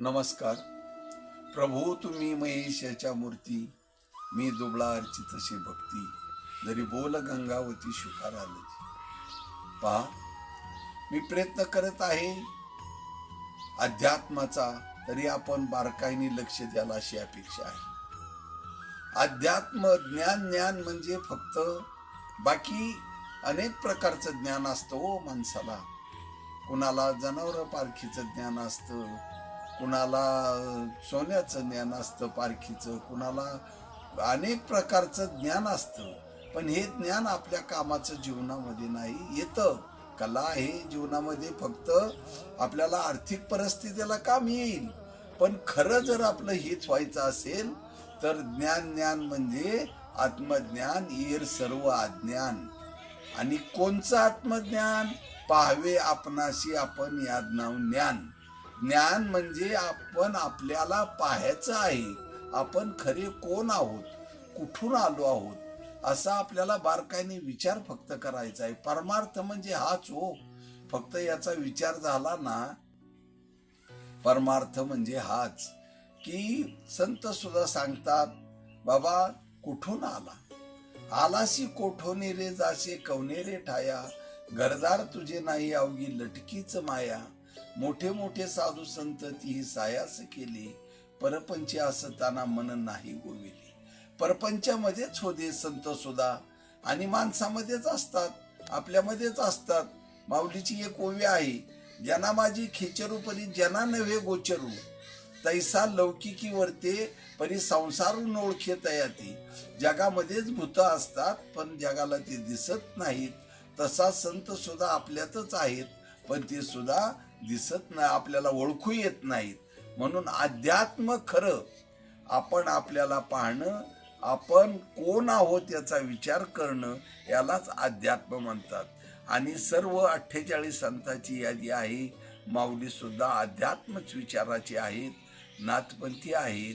नमस्कार. प्रभू तुम्ही महेशाच्या मूर्ती मी दुबळा अर्चित अशी भक्ती. जरी बोल गंगावती शुकार आलं पहा मी प्रयत्न करत आहे. अध्यात्माचा तरी आपण बारकाईने लक्ष द्यायला अशी अपेक्षा आहे. अध्यात्म ज्ञान ज्ञान म्हणजे फक्त बाकी अनेक प्रकारचं ज्ञान असतं हो माणसाला. कुणाला जनावर पारखीचं ज्ञान असतं कुणाला सोन्याचं ज्ञान असतं पारखीचं कुणाला अनेक प्रकारचं ज्ञान असतं. पण हे ज्ञान आपल्या कामाचं जीवनामध्ये नाही येतं. कला हे जीवनामध्ये फक्त आपल्याला आर्थिक परिस्थितीला काम येईल. पण खरं जर आपलं हित व्हायचं असेल तर ज्ञान ज्ञान म्हणजे आत्मज्ञान येर सर्व अज्ञान. आणि कोणचं आत्मज्ञान? पाहावे आपणाशी आपण याद नाव ज्ञान. ज्ञान म्हणजे आपण आपल्याला पाहायचं आहे. आपण खरे कोण आहोत? कुठून आलो आहोत? असा आपल्याला बारकाईने विचार फक्त करायचा आहे. परमार्थ म्हणजे हाच हो. फक्त याचा विचार झाला ना परमार्थ म्हणजे हाच. की संत सुद्धा सांगतात बाबा कुठून आला? आलासी कोठोने रे जासे कवनेरे ठाया? घरदार तुझे नाही अवघी लटकीच माया. मोठे मोठे साधू संत ती सायास केली. परपंच असताना मन नाही गोविली. परपंचामध्येच होते संत सुद्धा. आणि माणसामध्येच असतात. आपल्यामध्येच असतात. माऊलीची एक ओवी आहे. ज्यांना माझी खेचरू परी ज्यांना नव्हे गोचरू. तैसा लौकिकी वरते परी संसारून ओळखे तयाती. जगामध्येच भूत असतात पण जगाला ते दिसत नाहीत. तसा संत सुद्धा आपल्यातच आहेत. पण ते सुद्धा दिसत नाही आपल्याला ओळखू येत नाहीत. म्हणून अध्यात्म खरं. आपण आपल्याला पाहणं आपण कोण आहोत याचा विचार करणं यालाच अध्यात्म म्हणतात. आणि सर्व अठ्ठेचाळीस संतांची यादी आहे. माऊली सुद्धा अध्यात्मच विचाराची आहेत नाथपंथी आहेत.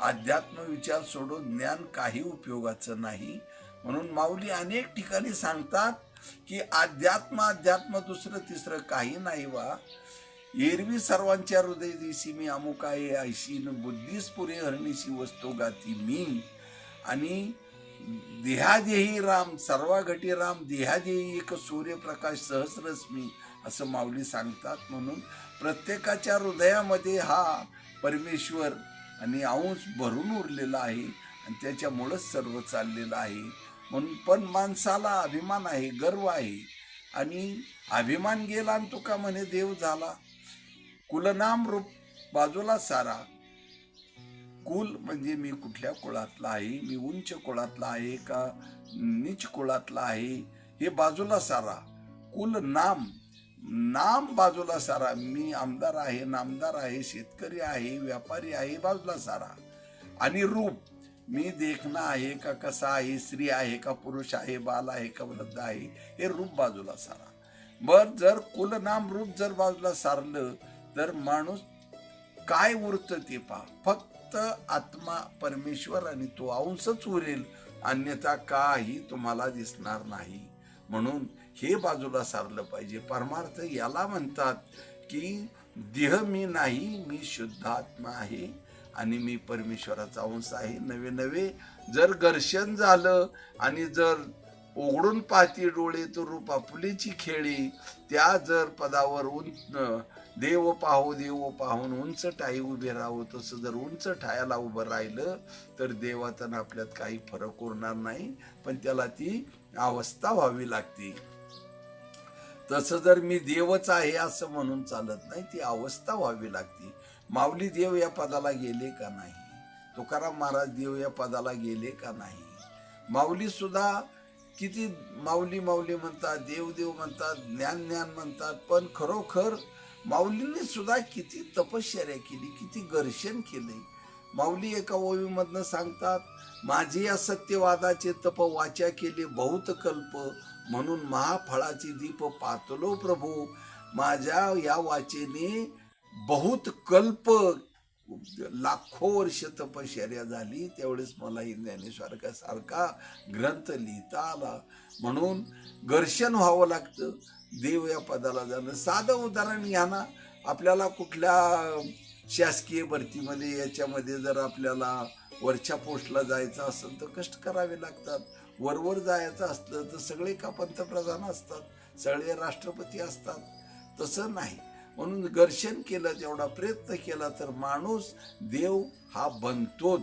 अध्यात्म विचार सोडून ज्ञान काही उपयोगाचं नाही. म्हणून माऊली अनेक ठिकाणी सांगतात की अध्यात्म अध्यात्म दुसरं तिसरं काही नाही वा. एरवी सर्वांच्या हृदय दिशी मी अमुक आहे ऐशीन बुद्धीस पुरे हरणीशी वस्तू गाती मी. आणि देहादेही राम सर्वाघटी राम देहादेही एक सूर्यप्रकाश सहस्रस्मी असं माऊली सांगतात. म्हणून प्रत्येकाच्या हृदयामध्ये हा परमेश्वर आणि अंश भरून उरलेला आहे आणि त्याच्यामुळंच सर्व चाललेलं आहे. म्हणून पण माणसाला अभिमान आहे गर्व आहे. आणि अभिमान गेला आणि तुका म्हणे देव झाला. कुलनाम रूप बाजूला सारा. कुल म्हणजे मी कुठल्या कुळातला आहे? मी उंच कुळातला आहे का नीच कुळातला आहे? हे बाजूला सारा. कुल नाम नाम बाजूला सारा. मी आमदार आहे नामदार आहे शेतकरी आहे व्यापारी आहे बाजूला सारा. आणि रूप मी देखणं आहे का कसा आहे? स्त्री आहे का पुरुष आहे? बाल आहे का वृद्ध आहे? हे रूप बाजूला सारा. बर जर कुल नाम रूप जर बाजूला सारलं तर माणूस काय उरतं ते पहा. फक्त आत्मा परमेश्वर आणि तो अंशच उरेल. अन्यथा काही तुम्हाला दिसणार नाही. म्हणून हे बाजूला सारलं पाहिजे. परमार्थ याला म्हणतात की देह मी नाही मी शुद्ध आत्मा आहे. आणि मी परमेश्वराचा अंश आहे. नवे नवे जर घर्षण झालं आणि जर उघडून पाहती डोळे तर रूपा फुलेची खेळी त्या जर पदावर उंच देव पाहू देव पाहून उंच ठाई उभे राहू तसं जर उंच ठायाला उभं राहिलं तर देवात आणि आपल्यात काही फरक उरणार नाही पण त्याला ती अवस्था व्हावी लागते. तसं जर मी देवच आहे असं म्हणून चालत नाही ती अवस्था व्हावी लागते. माऊली देव या पदाला गेले का नाही? तुकाराम महाराज देव या पदाला गेले का नाही? माऊली सुद्धा किती माऊली माऊली म्हणतात देव देव म्हणतात ज्ञान ज्ञान म्हणतात पण खरोखर माऊलीने सुद्धा किती तपश्चर्या केली किती घर्षण केले. माऊली एका ओवीमधनं सांगतात माझे या सत्यवादाचे तप वाचा केले बहुत कल्प म्हणून महाफळाचे दीप पातलो प्रभू. माझ्या या वाचेने बहुत कल्प लाखो वर्ष तपश्चर्या झाली त्यावेळेस मला ही ज्ञानेश्वरकासारखा ग्रंथ लिहिता आला. म्हणून घर्षण व्हावं लागतं. देव या पदाला जाणं. साधं उदाहरण घ्या ना आपल्याला कुठल्या शासकीय भरतीमध्ये याच्यामध्ये जर आपल्याला वरच्या पोस्टला जायचं असेल तर कष्ट करावे लागतात. वरवर जायचं असलं तर सगळे का पंतप्रधान असतात? सगळे राष्ट्रपती असतात? तसं नाही. म्हणून घर्षण केलं तेवढा प्रयत्न केला तर माणूस देव हा बनतोच.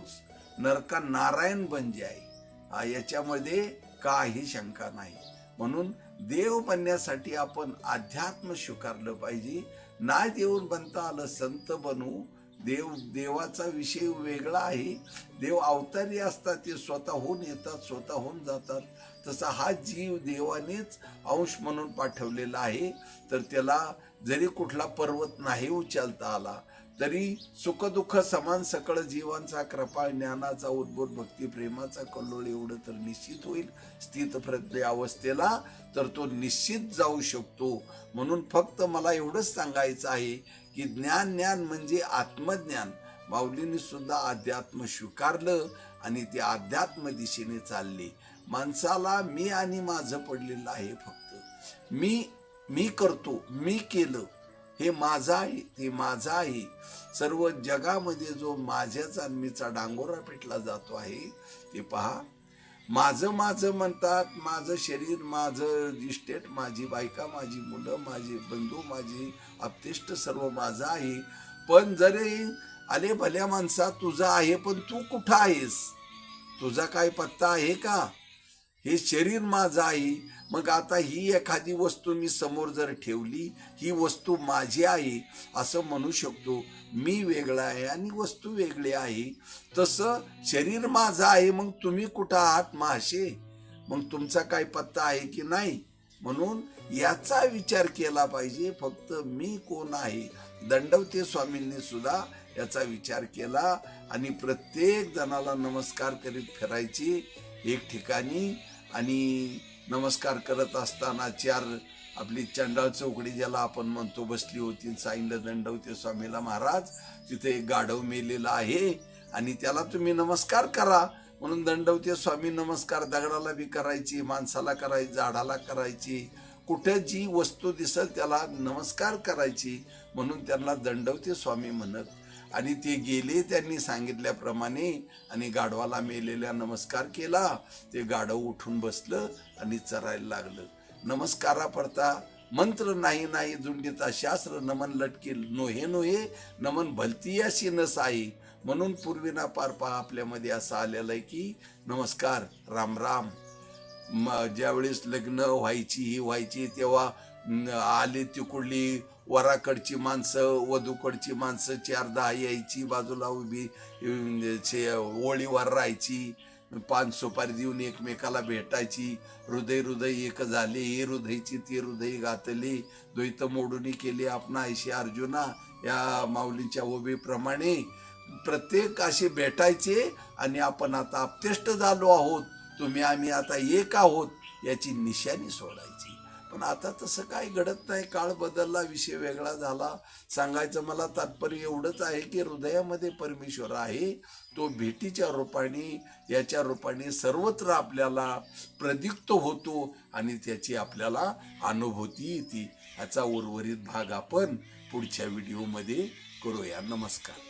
नरका नारायण बनजे आहे. याच्यामध्ये काही शंका नाही. म्हणून देव बनण्यासाठी आपण अध्यात्म स्वीकारलं पाहिजे. नाही देऊन बनता आलं संत बनू. देव देवाचा विषय वेगळा आहे. देव अवतारी असतात ते स्वतःहून येतात स्वतःहून जातात. तसा हा जीव देवानेच अंश म्हणून पाठवलेला आहे. तर त्याला जरी कुठला पर्वत नाही उचलता आला तरी सुखदुःख समान सकळ जीवांचा कृपाळ ज्ञानाचा उद्भूत भक्ती प्रेमाचा कल्लोळ एवढं तर निश्चित होईल. स्थित प्रज्ञ अवस्थेला तर तो निश्चित जाऊ शकतो. म्हणून फक्त मला एवढंच सांगायचं आहे की ज्ञान ज्ञान म्हणजे आत्मज्ञान. माऊलींनी सुद्धा अध्यात्म स्वीकारलं आणि ते अध्यात्म दिशेने चालले. माणसाला मी आणि माझं पडलेलं आहे फक्त. मी मी करतो मी केलं. हे माझं आहे ते माझं आहे. सर्व जगामध्ये जो माझ्याचा मीचा डांगोरा पेटला जातो आहे ते पहा. माझं माझं म्हणतात माझं शरीर माझं इस्टेट माझी बायका माझी मुलं माझे बंधू माझी अपतिष्ट सर्व माझं आहे. पण जरी आले भल्या माणसा तुझा आहे पण तू कुठं आहेस? तुझा काय पत्ता आहे का? हे शरीर माझं आहे. मग आता ही एखादी वस्तू मी समोर जर ठेवली ही वस्तू माझी आहे असं म्हणू शकतो. मी वेगळा आहे आणि वस्तू वेगळी आहे. तसं शरीर माझं आहे मग तुम्ही कुठं आहात माशे? मग तुमचा काय पत्ता आहे की नाही? म्हणून याचा विचार केला पाहिजे. फक्त मी कोण आहे? दंडवते स्वामींनी सुद्धा याचा विचार केला. आणि प्रत्येक जणाला नमस्कार करीत फिरायची एक ठिकाणी आणि नमस्कार करत असताना चार आपली चंडाळ चौकडी ज्याला आपण म्हणतो बसली होती सांगितलं दंडवते स्वामीला महाराज तिथे एक गाढव मेलेला आहे आणि त्याला तुम्ही नमस्कार करा. म्हणून दंडवते स्वामी नमस्कार दगडाला बी करायची माणसाला करायची झाडाला करायची कुठे जी वस्तू दिसल त्याला नमस्कार करायची. म्हणून त्यांना दंडवते स्वामी म्हणत आणि ते गेले त्यांनी सांगितल्याप्रमाणे आणि गाढवाला मेलेल्या नमस्कार केला. ते गाढव उठून बसलं आणि चरायला लागलं. नमस्कारा पडता मंत्र नाही नाही जुंडीता शास्त्र नमन लटके नोहे नोहे नमन भलती अशी नस आहे. म्हणून पूर्वीना पार पहा आपल्यामध्ये असं आलेलं आहे की नमस्कार राम राम. म ज्यावेळेस लग्न व्हायची ही व्हायची तेव्हा आली तिकडली वराकडची माणसं वधूकडची माणसं चार दहा यायची बाजूला उभी ओळीवर राहायची पान सुपारी देऊन एकमेकाला भेटायची हृदय हृदय एक झाले हे हृदयची ती हृदय घातली द्वैत मोडूनी केली आपणा ऐशी अर्जुना या माऊलींच्या ओबीप्रमाणे प्रत्येक असे भेटायचे आणि आपण आता अपतेष्ट झालो आहोत. तुम्ही आम्ही आता एक आहोत याची निशाणी सोडायची. पण आता तसं काही घडत नाही. काळ बदलला विषय वेगळा झाला. सांगायचं मला तात्पर्य एवढंच आहे की हृदयामध्ये परमेश्वर आहे. तो भेटीच्या रूपाने याच्या रूपाने सर्वत्र आपल्याला प्रदिक्त होतो आणि त्याची आपल्याला अनुभूती येते. याचा उर्वरित भाग आपण पुढच्या व्हिडिओमध्ये करूया. नमस्कार.